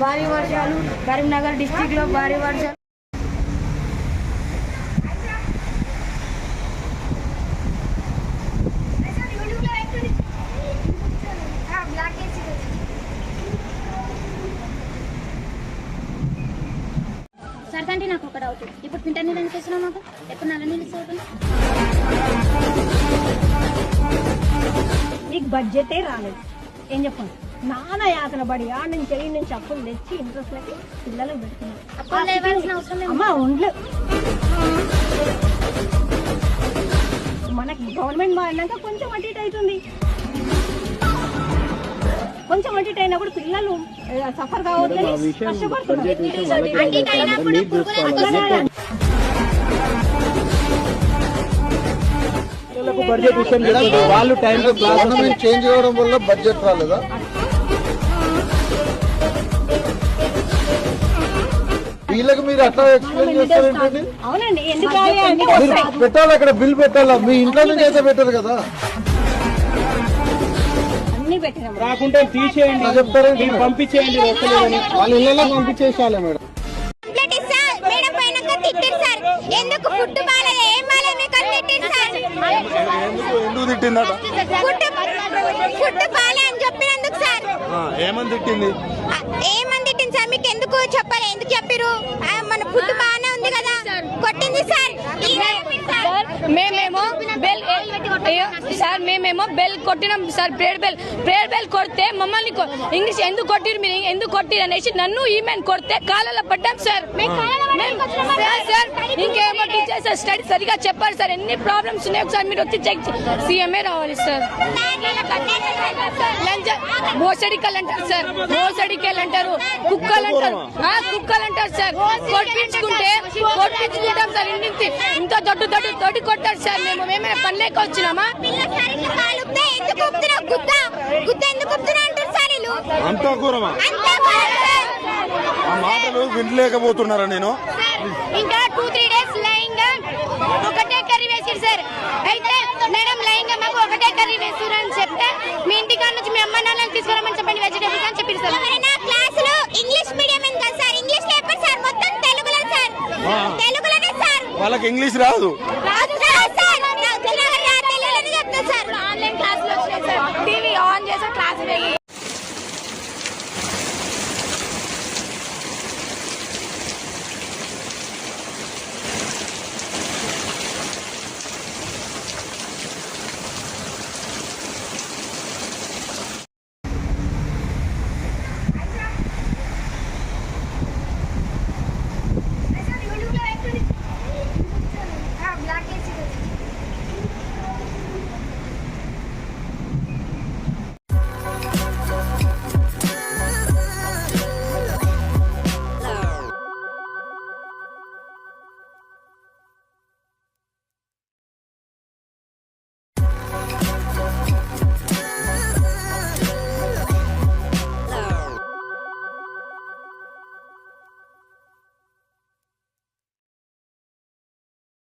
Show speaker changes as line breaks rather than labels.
భారీ వర్షాలు కరీంనగర్ డిస్టిక్లో భారీ వర్షాలు. సార్ నాకు ఒక డౌట్ ఇప్పుడు పింటర్ నీళ్ళు ఎందుకు వేస్తున్నావు మాకు? ఎప్పుడు నల్ల నీళ్ళు ఇస్తావు?
నీకు బడ్జెటే రాలేదు. ఏం చెప్పండి నాన్న యాతన పడి ఆ నుంచి ఈ నుంచి అప్పులు తెచ్చి పిల్లలకు పెడుతున్నారు
అవసరం లేదు.
అమ్మ ఉండలే. మనకి గవర్నమెంట్ మారినాక కొంచెం అటు ఇటు అవుతుంది. కొంచెం అటు ఇటు అయినప్పుడు పిల్లలు సఫర్ కావద్దని కష్టపడుతున్నారు.
బడ్జెట్ విషయం. వాళ్ళు టైం గవర్నమెంట్ చేంజ్ అవ్వడం వల్ల బడ్జెట్ రాలేదా? వీళ్ళకి మీరు అట్లా ఎక్స్ప్లెయిన్ చేస్తారేంటండి మీరు పెట్టాలి అక్కడ బిల్ పెట్టాలా? మీ ఇంట్లో నుంచి అయితే పెట్టారు కదా?
రాకుంటే తీసేయండి. మీరు పంపించేయండి. వస్తలేదని.
వాళ్ళ ఇళ్ళలో పంపించేసాలే మేడం.
ఎందుకు ఫుడ్ బాగాలేదు ఏం బాగాలేదు మీకు అని తిట్టిరు సార్
ఎందుకు ఎందుకు తిట్టిందట? ఏమని తిట్టింది?
ఏమని తిట్టింది సార్? మీకు ఎందుకు చెప్పాలి? ఎందుకు చెప్పిరు మన ఫుడ్ బాగానే ఉంది కదా కొట్టింది సార్ ఈయన సార్.
మేమేమో బెల్ అయ్యో, సార్ మేమేమో bell కొట్టినాం sir prayer bell prayer bell కొడితే మమ్మల్ని ఇంగ్లీష్ ఎందుకు కొట్టిరు మీరు? ఎందుకు కొట్టిరు అనేసి నన్ను ఈమెన్ కొడితే కాలలో పడ్డాం సార్. మేము- సార్, సార్ ఇంకేమో టీచర్స్ స్టడీ సరిగా చెప్పారు సార్. ఎన్ని ప్రాబ్లమ్స్ ఉన్నాయి ఒకసారి మీరు వచ్చి చెక్ సీఎంఏ రావాలి సార్. మోసడికలు అంటారు సార్. మోసడికలు అంటారు కుక్కలు అంటారు కుక్కలు అంటారు సార్ కొట్టించుకుంటే కొట్టించుకుంటాం సార్ ఇంటి ఇంత దొడ్డు దొడ్డు దొడ్డి కొట్టారు సార్ మేము. మేమే పని లేక వచ్చినామా
అంతా కూరమా. ఆ మాటలు వినలేకపోతున్నారా నేను?
ఇంకా టూ త్రీ డేస్ లైంగ్. ఒకటే కర్రీ వేసిరు సార్. అయితే మేడం లైంగ్ మాకు ఒకటే కర్రీ వేసిరు అని చెప్తే
వాళ్ళకి ఇంగ్లీష్ రాదు.